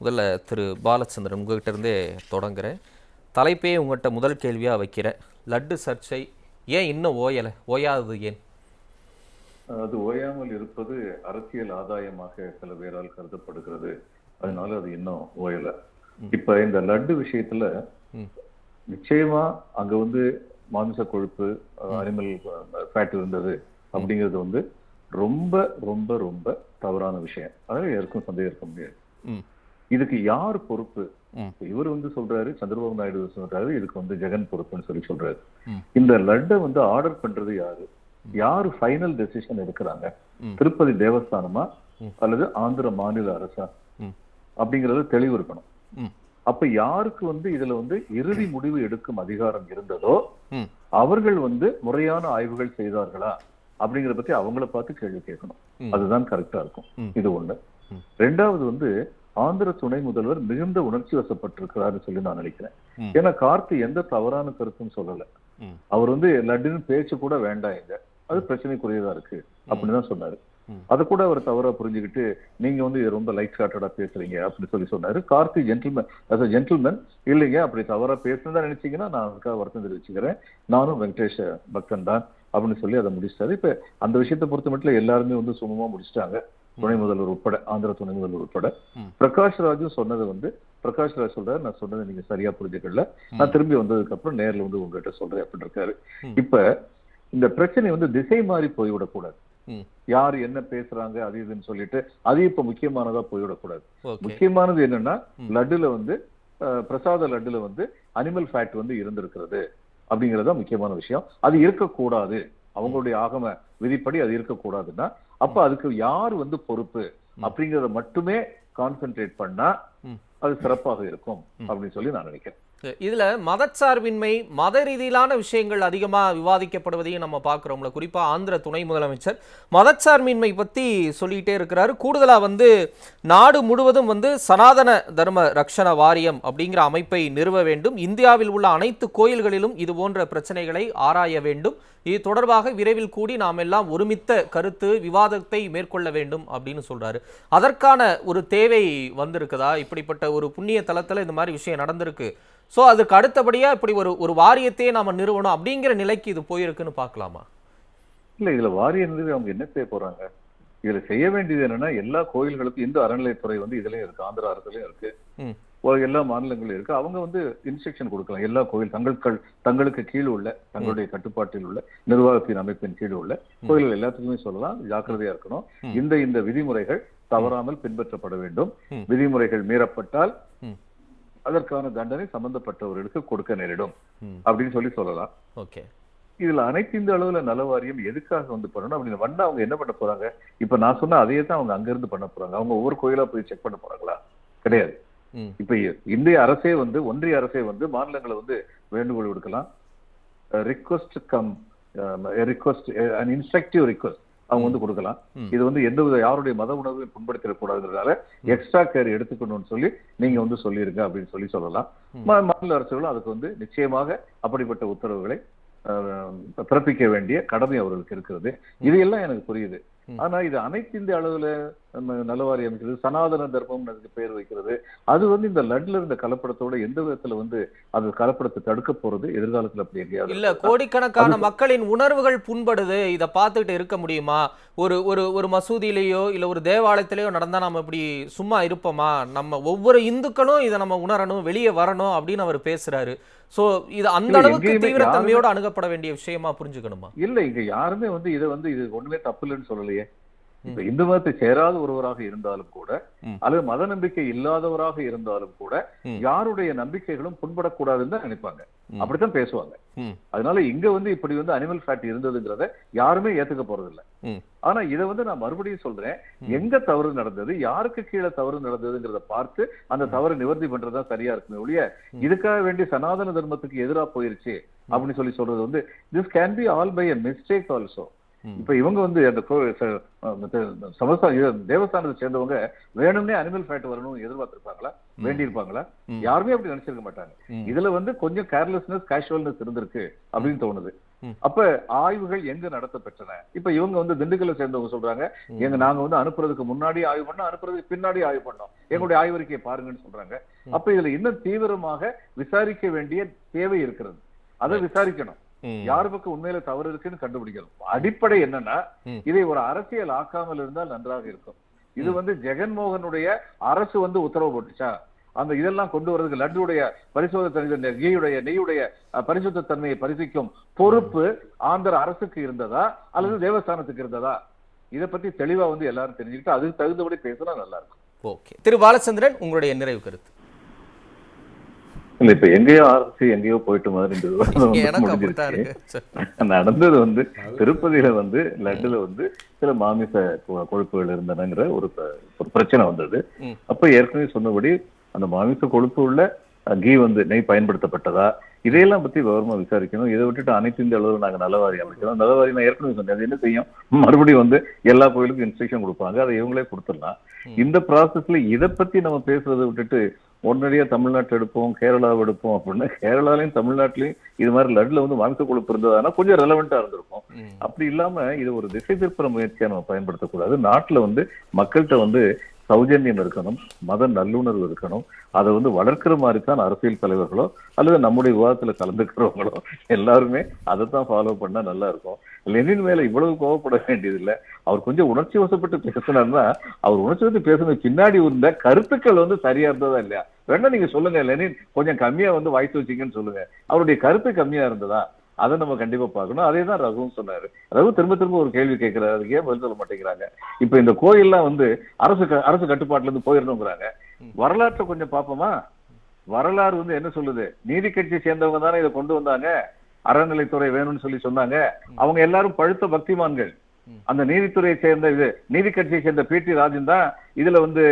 முதல்ல திரு பாலச்சந்திரன் உங்ககிட்ட இருந்தே தொடங்குறேன். தலைப்பே உங்கள்கிட்ட முதல் கேள்வியாக வைக்கிறேன். லட்டு சர்ச்சை ஏன் இன்னும் ஓயலை? ஓயாதது ஏன்? அது ஓயாமல் இருப்பது அரசியல் ஆதாயமாக சில பேரால் கருதப்படுகிறது. அதனால அது இன்னும் ஓயல. இப்ப இந்த லட்டு விஷயத்துல ம். நிச்சயமா அங்க வந்து மாமிச கொழுப்பு அனிமல் ஃபேட் இருந்தது அப்படிங்கிறது வந்து ரொம்ப ரொம்ப ரொம்ப தவறான விஷயம். அதனால யாருக்கும் சந்தேகம் இருக்க முடியாது. இதுக்கு யார் பொறுப்பு. இவர் வந்து சொல்றாரு சந்திரபாபு நாயுடு சொல்றாரு இதுக்கு வந்து ஜெகன் பொறுப்புன்னு சொல்லி சொல்றாரு. இந்த லட்டை வந்து ஆர்டர் பண்றது யாரு யாரு ஃபைனல் டெசிஷன் எடுக்கிறாங்க. திருப்பதி தேவஸ்தானமா. அல்லது ஆந்திர மாநில அரசா. அப்படிங்கறது தெளிவு இருக்கணும். அப்ப யாருக்கு வந்து இதுல வந்து இறுதி முடிவு எடுக்கும் அதிகாரம் இருந்ததோ அவர்கள் வந்து முறையான ஆய்வுகள் செய்தார்களா அப்படிங்கறத பத்தி அவங்கள பார்த்து கேள்வி கேட்கணும். அதுதான் கரெக்டா இருக்கும். இது ஒண்ணு. ரெண்டாவது வந்து ஆந்திர துணை முதல்வர் மிகுந்த உணர்ச்சி வசப்பட்டிருக்கிறாருன்னு சொல்லி நான் நினைக்கிறேன். ஏன்னா கார்த்தி எந்த தவறான கருத்தும் சொல்லல. அவர் வந்து லட்டுன்னு பேச்சு கூட வேண்டாம் இங்க. அது பிரச்சனைக்குரியதா இருக்கு. அப்படின்னு தான் சொன்னாரு. அதை கூட அவர் தவறா புரிஞ்சுக்கிட்டு நீங்க வந்து இது ரொம்ப லைட் ஹார்ட்டடா பேசுறீங்க அப்படின்னு சொல்லி சொன்னாரு. Karthi gentleman as a gentleman இல்லைங்க அப்படி தவறா பேசுனதா நினைச்சீங்கன்னா நான் அதுக்காக வருத்தம் தெரிவிச்சுக்கிறேன். நானும் வெங்கடேஷ பக்தன் தான் அப்படின்னு சொல்லி அதை முடிச்சிட்டாரு. இப்ப அந்த விஷயத்தை பொறுத்த மட்டும் எல்லாருமே வந்து சுமமா முடிச்சிட்டாங்க. துணை முதல்வர் உட்பட ஆந்திர துணை முதல்வர் உட்பட. பிரகாஷ் ராஜும் சொன்னது வந்து பிரகாஷ் ராஜ் சொல்றாரு நான் சொன்னதை நீங்க சரியா புரிஞ்சுக்கல. நான் திரும்பி வந்ததுக்கு அப்புறம் நேர்ல வந்து உங்ககிட்ட சொல்றேன் அப்படின்னு இருக்காரு. இப்ப இந்த பிரச்சனை வந்து திசை மாறி போய்விடக்கூடாது. யார் என்ன பேசுறாங்க அது இதுன்னு சொல்லிட்டு அது இப்ப முக்கியமானதா போய்விடக்கூடாது. முக்கியமானது என்னன்னா. லட்டுல வந்து பிரசாத லட்டுல வந்து அனிமல் ஃபேட் வந்து இருந்திருக்கிறது அப்படிங்கறத முக்கியமான விஷயம். அது இருக்கக்கூடாது. அவங்களுடைய ஆகம விதிப்படி அது இருக்கக்கூடாதுன்னா அப்ப அதுக்கு யார் வந்து பொறுப்பு அப்படிங்கறத மட்டுமே கான்சென்ட்ரேட் பண்ணா. அது சிறப்பாக இருக்கும் அப்படின்னு சொல்லி நான் நினைக்கிறேன். இதுல மதச்சார்பின்மை மத ரீதியிலான விஷயங்கள் அதிகமா விவாதிக்கப்படுவதையும் நம்ம பார்க்குறோம்ல. குறிப்பா ஆந்திர துணை முதலமைச்சர் மதச்சார்பின்மை பத்தி சொல்லிட்டே இருக்கிறாரு. கூடுதலா வந்து நாடு முழுவதும் வந்து சனாதன தர்ம ரக்ஷண வாரியம் அப்படிங்கிற அமைப்பை நிறுவ வேண்டும். இந்தியாவில் உள்ள அனைத்து கோயில்களிலும் இது போன்ற பிரச்சனைகளை ஆராய வேண்டும். இது தொடர்பாக விரைவில் கூடி நாம் எல்லாம் ஒருமித்த கருத்து விவாதத்தை மேற்கொள்ள வேண்டும் அப்படின்னு சொல்றாரு. அதற்கான ஒரு தேவை வந்திருக்குதா? இப்படிப்பட்ட ஒரு புண்ணிய தலத்துல இந்த மாதிரி விஷயம் நடந்திருக்கு. சோ அதுக்கு அடுத்தபடியா இப்படி ஒரு ஒரு வாரியத்தையே நாம நிறுவனம் அப்படிங்கிற நிலைக்கு இது போயிருக்குன்னு பார்க்கலாமா? இல்ல இதுல வாரிய நிறுவி அவங்க என்ன செய்ய போறாங்க? இதுல செய்ய வேண்டியது என்னன்னா எல்லா கோயில்களுக்கும் இந்து அறநிலைத்துறை வந்து இதுலயும் இருக்கு ஆந்திரா அரசுலயும் இருக்கு. எல்லா மாநிலங்களும் இருக்கு. அவங்க வந்து இன்ஸ்ட்ரக்ஷன் கொடுக்கலாம். எல்லா கோயில் தங்கள் தங்களுக்கு கீழ் உள்ள தங்களுடைய கட்டுப்பாட்டில் உள்ள நிர்வாகத்தின் அமைப்பின் கீழ் உள்ள கோயில்கள் எல்லாத்துக்குமே சொல்லலாம். ஜாக்கிரதையா இருக்கணும். இந்த இந்த விதிமுறைகள் தவறாமல் பின்பற்றப்பட வேண்டும். விதிமுறைகள் மீறப்பட்டால். அதற்கான தண்டனை சம்பந்தப்பட்டவர்களுக்கு கொடுக்க நேரிடும் அப்படின்னு சொல்லி சொல்லலாம். ஓகே. இதுல அனைத்து இந்த அளவுல நல வாரியம் எதுக்காக வந்து பண்ணணும்? அப்படின்னு வந்தா அவங்க என்ன பண்ண போறாங்க? இப்ப நான் சொன்ன அதையே தான் அவங்க அங்க இருந்து பண்ண போறாங்க. அவங்க ஒவ்வொரு கோயிலா போய் செக் பண்ண போறாங்களா? கிடையாது. இப்ப இந்திய அரசே வந்து ஒன்றிய அரசே வந்து மாநிலங்களை வந்து வேண்டுகோள் விடுக்கலாம். Request cum request an instructive request அவங்க வந்து கொடுக்கலாம். இது வந்து எந்த வித யாருடைய மத உணர்வையும் புண்படுத்திடக்கூடாதுன்றதால எக்ஸ்ட்ரா கேர் எடுத்துக்கணும்னு சொல்லி நீங்க வந்து சொல்லிருங்க அப்படின்னு சொல்லி சொல்லலாம். மாநில அரசுகளும் அதுக்கு வந்து நிச்சயமாக அப்படிப்பட்ட உத்தரவுகளை பிறப்பிக்க வேண்டிய கடமை அவர்களுக்கு இருக்கிறது. இது எல்லாம் எனக்கு புரியுது. ஆனா இது அனைத்து இந்திய அளவுல நலவாரி அமைக்கிறது சனாதன தர்மம் அதுக்கு பேர் வைக்கிறது. அது வந்து இந்த லட்ல இருந்த கலப்படத்தோட எந்த விதத்துல வந்து அது கலப்படத்தை தடுக்க போறது? எதிர்காலத்துல அப்படி எங்கேயாவது இல்ல கோடிக்கணக்கான மக்களின் உணர்வுகள் புண்படுது. இத பார்த்துட்டு இருக்க முடியுமா? ஒரு ஒரு ஒரு மசூதியிலேயோ இல்ல ஒரு தேவாலயத்திலேயோ நடந்தா நம்ம இப்படி சும்மா இருப்போமா? நம்ம ஒவ்வொரு இந்துக்களும் இதை நம்ம உணரணும் வெளியே வரணும் அப்படின்னு அவர் பேசுறாரு. சோ இது அந்த அளவுக்கு தீவிரத்தன்மையோட அணுகப்பட வேண்டிய விஷயமா புரிஞ்சுக்கணுமா? இல்ல இங்க யாருமே வந்து இதை வந்து இது ஒண்ணுமே தப்பு இல்லைன்னு சொல்லலையே. இப்ப இந்து மதத்தை சேராத ஒருவராக இருந்தாலும் கூட. அல்லது மத நம்பிக்கை இல்லாதவராக இருந்தாலும் கூட. யாருடைய நம்பிக்கைகளும் புண்படக்கூடாதுன்னு தான் நினைப்பாங்க. அப்படித்தான் பேசுவாங்க. அதனால இங்க வந்து இப்படி வந்து அனிமல் ஃபேட் இருந்ததுங்கிறத யாருமே ஏத்துக்க போறது இல்ல. ஆனா இதை வந்து நான் மறுபடியும் சொல்றேன். எங்க தவறு நடந்தது யாருக்கு கீழே தவறு நடந்ததுங்கிறத பார்த்து அந்த தவறு நிவர்த்தி பண்றதா சரியா இருக்குமே ஒழிய. இதுக்காக வேண்டி சனாதன தர்மத்துக்கு எதிரா போயிருச்சு அப்படின்னு சொல்லி சொல்றது வந்து this can be all by a mistake also. இப்ப இவங்க வந்து அந்த கோ- ச- மத்த சமஸ்தா இது தேவஸ்தானத்தை சேர்ந்தவங்க வேணும்னே அனிமல் ஃபேட் வரணும்னு எதிர்பார்த்திருப்பாங்களா? வேண்டியிருப்பாங்களா. யாருமே அப்படி நினைச்சிருக்க மாட்டாங்க. இதுல வந்து கொஞ்சம் கேர்லெஸ்னஸ் கேஷுவல்னஸ் இருந்திருக்கு அப்படின்னு தோணுது. அப்ப ஆய்வுகள் எங்க நடத்தப்பெற்றன? இப்ப இவங்க வந்து திண்டுக்கல்ல சேர்ந்தவங்க சொல்றாங்க. எங்க நாங்க வந்து அனுப்புறதுக்கு முன்னாடி ஆய்வு பண்ணோம் அனுப்புறதுக்கு பின்னாடி ஆய்வு பண்ணோம். எங்களுடைய ஆய்வறிக்கையை பாருங்கன்னு சொல்றாங்க. அப்ப இதுல இன்னும் தீவிரமாக விசாரிக்க வேண்டிய தேவை இருக்கிறது. அதை விசாரிக்கணும். யார் பக்கம் உண்மையில தவறு இருக்குன்னு கண்டுபிடிக்கணும். அடிப்படை என்னன்னா. இதை ஒரு அரசியல் ஆக்காமல் இருந்தால் நன்றாக இருக்கும். இது வந்து ஜெகன்மோகனுடைய அரசு வந்து உத்தரவு போட்டுச்சா? அந்த இதெல்லாம் கொண்டு வர்றதுக்கு லட்டுடைய பரிசோதனை கீயுடைய நெய்யுடைய பரிசுத்த தன்மையை பரிசிக்கும் பொறுப்பு ஆந்திர அரசுக்கு இருந்ததா? அல்லது தேவஸ்தானத்துக்கு இருந்ததா? இதை பத்தி தெளிவா வந்து எல்லாரும் தெரிஞ்சுக்கிட்டு அதுக்கு தகுந்தபடி பேசினா நல்லா இருக்கும். ஓகே. திரு. பாலச்சந்திரன் உங்களுடைய நிறைவு கருத்து. இல்ல இப்ப எங்கேயோ அரசு எங்கேயோ போயிட்டு மாதிரி. நடந்தது வந்து திருப்பதியில வந்து லட்டுல வந்து சில மாமிச கொழுப்புகள் இருந்தனங்கிற ஒரு பிரச்சனை வந்தது. அப்ப ஏற்கனவே சொன்னபடி அந்த மாமிச கொழுப்பு உள்ள கீ வந்து நெய் பயன்படுத்தப்பட்டதா? இதையெல்லாம் பத்தி விவரமா விசாரிக்கணும். இதை விட்டுட்டு அனைத்து இந்திய அளவில் நாங்க நல்லவாரி அமைக்கிறோம். நல்லவாரி நான் ஏற்கனவே சொன்னேன். அது என்ன செய்யும்? மறுபடியும் வந்து எல்லா கோயிலுக்கும் இன்ஸ்ட்ரக்ஷன் கொடுப்பாங்க. அதை இவங்களே கொடுத்துடலாம். இந்த ப்ராசஸ்ல இதை பத்தி நம்ம பேசுறதை விட்டுட்டு உடனடியா தமிழ்நாட்டு எடுப்போம் கேரளாவை எடுப்போம் அப்படின்னா கேரளாலையும் தமிழ்நாட்டிலையும் இது மாதிரி லட்டுல வந்து மாமிச கொழுப்பு இருந்ததுன்னா கொஞ்சம் ரெலவெண்டா இருந்திருக்கும். அப்படி இல்லாம இது ஒரு திசை திருப்புற முயற்சியா நம்ம பயன்படுத்தக்கூடாது. நாட்டுல வந்து மக்கள்கிட்ட வந்து சௌஜன்யம் இருக்கணும் மத நல்லுணர்வு இருக்கணும். அதை வந்து வளர்க்கிற மாதிரி தான் அரசியல் தலைவர்களோ அல்லது நம்முடைய விவாதத்தில் கலந்துக்கிறவங்களோ எல்லாருமே அதை தான் ஃபாலோ பண்ணால் நல்லா இருக்கும். லெனின் மேலே இவ்வளவு கோவப்பட வேண்டியதில்லை. அவர் கொஞ்சம் உணர்ச்சி வசப்பட்டு பேசினார்னா அவர் உணர்ச்சி வந்து பேசுனது பின்னாடி இருந்த கருத்துக்கள் வந்து சரியா இருந்ததா இல்லையா? வேணா நீங்க சொல்லுங்க லெனின் கொஞ்சம் கம்மியா வந்து வாய்ஸ் வச்சீங்கன்னு சொல்லுங்க. அவருடைய கருத்து கம்மியா இருந்ததா? அதை நம்ம கண்டிப்பா பார்க்கணும். அதே தான் ரகுவும் சொன்னாரு. ரகு திரும்ப திரும்ப ஒரு கேள்வி கேட்கிறாரு. ஏன் பதில் சொல்ல மாட்டேங்கிறாங்க? இப்ப இந்த கோயில்லாம் வந்து அரசு அரசு கட்டுப்பாட்டுல இருந்து போயிடணுங்கிறாங்க. வரலாற்றை கொஞ்சம் பார்ப்போமா? வரலாறு வந்து என்ன சொல்லுது? நீதி கட்சி சேர்ந்தவங்க தானே இதை கொண்டு வந்தாங்க? அறநிலைத்துறை வேணும்னு சொல்லி சொன்னாங்க. அவங்க எல்லாரும் பழுத்த பக்திமான்கள். அந்த நீதித்துறையை சேர்ந்த இது நீதி கட்சியை சேர்ந்த பி டி ராஜன் தான் இதுல வந்து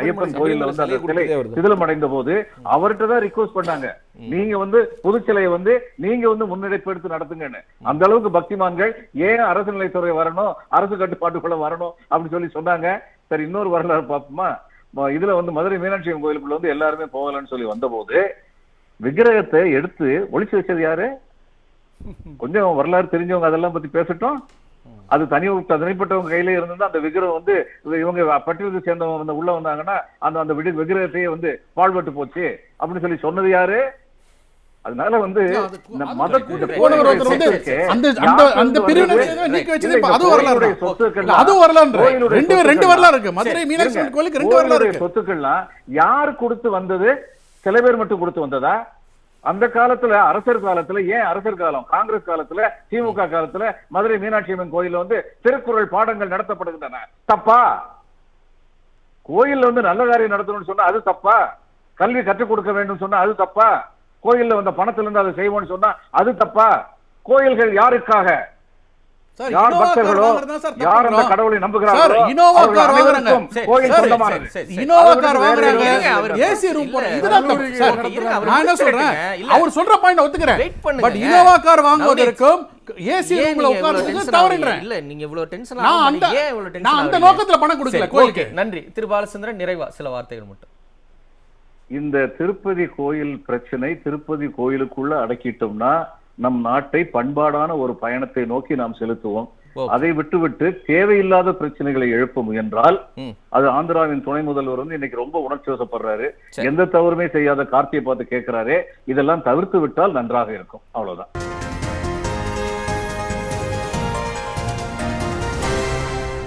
ஐயப்பன் கோயில்ல வந்து அந்த சிலை சிதிலம் அடைந்த போது அவர்கிட்ட தான் ரிக்வஸ்ட் பண்ணாங்க. நீங்க வந்து புதுச்சிலையை வந்து நீங்க வந்து முன்னெடுப்பு எடுத்து நடத்துங்கன்னு அந்த அளவுக்கு பக்திமான்கள் ஏன் அரசு நிலைத்துறை வரணும் அரசு கட்டுப்பாட்டுக்குள்ள வரணும் அப்படின்னு சொல்லி சொன்னாங்க. சரி இன்னொரு வரலாறு பார்ப்போமா? இதுல வந்து மதுரை மீனாட்சி அம்மன் கோயிலுக்குள்ள வந்து எல்லாருமே போகலன்னு சொல்லி வந்தபோது விக்கிரகத்தை எடுத்து ஒளிச்சு வச்சது யாரு? கொஞ்சம் வரலாறு தெரிஞ்சவங்க அதெல்லாம் பத்தி பேசட்டும். அது தனி தனிப்பட்டவங்க கையில இருந்தது அந்த விக்கிரகம் வந்து இவ- இவங்க பட்டியலுக்கு சேர்ந்தவங்க வந்து உள்ள வந்தாங்கன்னா அந்த அந்த விடி- விக்கிரகத்தையே வந்து பாழ்பட்டு போச்சு. அப்படின்னு சொல்லி சொன்னது யாரு? அதனால வந்து இந்த மத சொத்துக்கள்லாம் யார் கொடுத்து வந்தது? சில பேர் மட்டும் கொடுத்து வந்ததா? அந்த காலத்துல அரசர் காலத்துல ஏன் அரசர் காலம்? காங்கிரஸ் காலத்துல திமுக காலத்துல மதுரை மீனாட்சி அம்மன் கோயில்ல வந்து திருக்குறள் பாடங்கள் நடத்தப்படுகின்றன. தப்பா? கோயில்ல வந்து நல்ல காரியம் நடத்தணும்னு சொன்னா அது தப்பா? கல்வி கற்றுக் கொடுக்க வேண்டும் சொன்னா அது தப்பா? கோயில்ல வந்த பணத்துல இருந்து அதை செய்வோம்னு சொன்னா அது தப்பா? கோயில்கள் யாருக்காக? யார் பக்தர்களோ யார் அந்த. கடவுளை நம்புகிறார்களோ இனோவா கார் வாங்குறாங்க கோயில் சொந்தமானது. இனோவா கார் வாங்குறாங்க அவர் ஏசி ரூம் போற இதுதான் நான் என்ன சொல்றேன் விட்டுருங்க. இல்ல. அவர் சொல்ற பாயிண்ட் ஒத்துக்கிறேன் Wait பண்ணுங்க. பட் இனோவா கார் வாங்குவதற்கும் ஏசி ரூம்ல தவறுன்றேன்? இல்ல நீங்க இவ்வளவு டென்ஷன் நான் அந்த ஏன் இவ்வளவு டென்ஷன் நான் அந்த நோக்கத்துல பணம் கொடுக்கல கோயிலுக்கு நன்றி திரு பாலச்சந்திரன் நிறைவா சில வார்த்தைகள் மட்டும் இந்த திருப்பதி கோயில் பிரச்சனை திருப்பதி கோயிலுக்குள்ள அடக்கிட்டோம்னா நம் நாட்டை பண்பாடான ஒரு பயணத்தை நோக்கி நாம் செலுத்துவோம். அதை விட்டுவிட்டு தேவையில்லாத பிரச்சனைகளை எழுப்ப முயன்றால். அது ஆந்திராவின் துணை முதல்வர் வந்து இன்னைக்கு ரொம்ப உணர்ச்சி வசப்படுறாரு. எந்த தவறுமே செய்யாத கார்த்தியை பார்த்து கேட்கிறாரே இதெல்லாம் தவிர்த்து விட்டால் நன்றாக இருக்கும் அவ்வளவுதான்